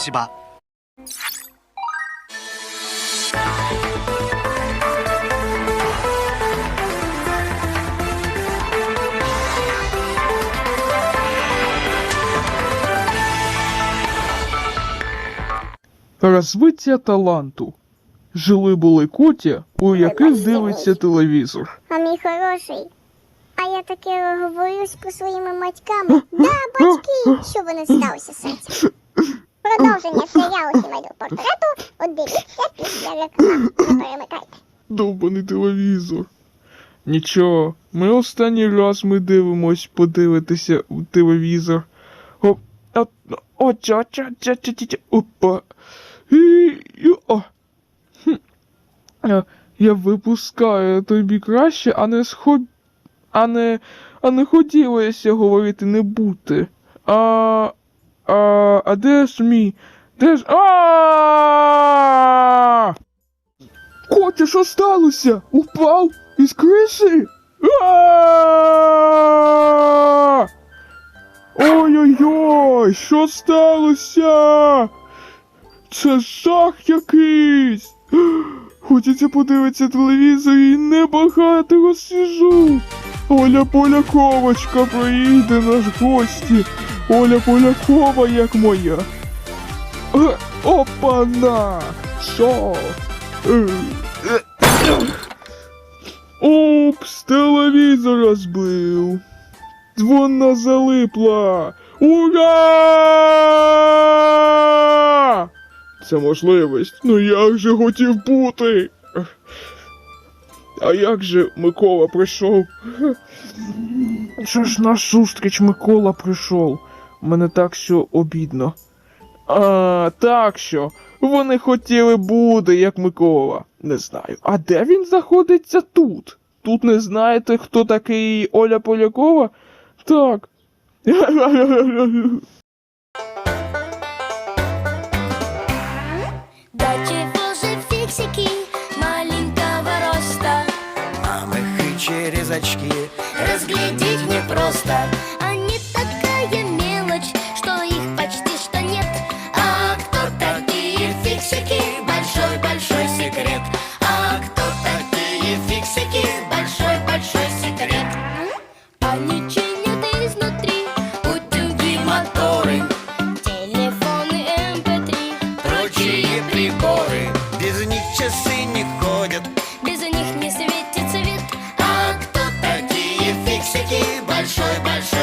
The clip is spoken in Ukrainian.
東芝 Розвиття таланту. Жили були котя, у яких дивиться телевізор. А мій хороший. А я таке говорю з про своїми батьками. Да, батьки! Що вони сталося серцем? Продовження серіалу сімейного портрету. От дивіться після реклам. Не перемикайте. Довбаний телевізор. Нічого, ми останній раз ми дивимось подивитися у телевізор. О, о, о, ча, ча, ча, ча, ча, ча, опа. І, о. Хм. Е, Я випускаю тобі краще, а не сход... А не... А не хотілося говорити не бути. А... А... А де ж мій? Де ж... А! Котя, що сталося? Упав із криші? А! Ой-ой-ой, що сталося? Це жах якийсь. Хочеться подивитися телевізор і небагато розсіжу. Оля Поляковочка приїде наш гості. Оля Полякова як моя. Е, Опана! Що? Е, е, Упс, телевізор розбив. Вона залипла. Ура! Це можливість. Ну як же хотів бути? А як же Микола прийшов? Що ж наш зустріч Микола прийшов? Мене так що обідно. А, так що. Вони хотіли бути, як Микола. Не знаю. А де він знаходиться тут? Тут не знаєте, хто такий Оля Полякова? Так. Да чего же фиксики маленького роста Мамы через очки Разглядеть непросто Большой-большой секрет. А кто такие фиксики? Большой-большой секрет. Они чинят изнутри. Утюги, моторы. Телефоны MP3 Прочие приборы. Без них часы не ходят. Без них не светит свет. Кто такие фиксики? Большой-большой секрет А кто такие фиксики? Большой-большой